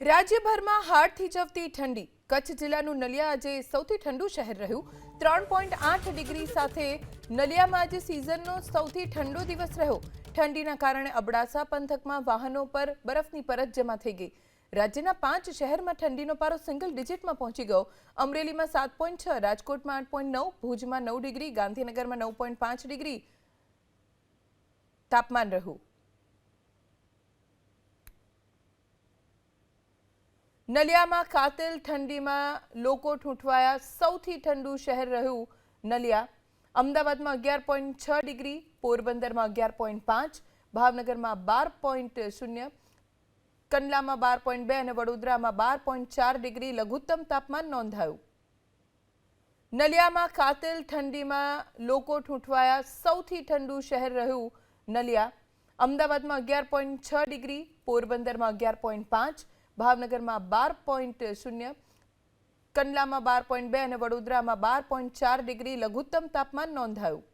રાજ્યભરમાં હાડ થીજવતી ઠંડી. કચ્છ જિલ્લાનું નલિયા આજે સૌથી ઠંડુ શહેર રહ્યું. ત્રણ પોઈન્ટ આઠ ડિગ્રી સાથે નલિયામાં આજે સિઝનનો સૌથી ઠંડો દિવસ રહ્યો. ઠંડીના કારણે અબડાસા પંથકમાં વાહનો પર બરફની પરત જમા થઈ ગઈ. રાજ્યના પાંચ શહેરમાં ઠંડીનો પારો સિંગલ ડિજિટમાં પહોંચી ગયો. અમરેલીમાં સાત પોઈન્ટ છ, રાજકોટમાં આઠ પોઈન્ટ નવ, ભુજમાં નવ ડિગ્રી, ગાંધીનગરમાં નવ પોઈન્ટ પાંચ ડિગ્રી તાપમાન રહ્યું. નલિયામાં કાતિલ ઠંડીમાં લોકો ઠૂંઠવાયા. સૌથી ઠંડુ શહેર રહ્યું નલિયા. અમદાવાદમાં અગિયાર પોઈન્ટ છ ડિગ્રી, પોરબંદરમાં અગિયાર પોઈન્ટ પાંચ, ભાવનગરમાં બાર પોઈન્ટ શૂન્ય, કંડલામાં બાર પોઈન્ટ બે અને વડોદરામાં બાર પોઈન્ટ ચાર ડિગ્રી લઘુત્તમ તાપમાન નોંધાયું. નલિયામાં કાતિલ ઠંડીમાં લોકો ઠૂંઠવાયા. સૌથી ઠંડુ શહેર રહ્યું નલિયા. અમદાવાદમાં અગિયાર પોઈન્ટ છ ડિગ્રી, પોરબંદરમાં અગિયાર પોઈન્ટ પાંચ ભાવનગરમાં બાર પોઈન્ટ શૂન્ય, કંડલામાં બાર પોઈન્ટ બે અને વડોદરામાં બાર પોઈન્ટ ચાર ડિગ્રી લઘુત્તમ તાપમાન નોંધાયું.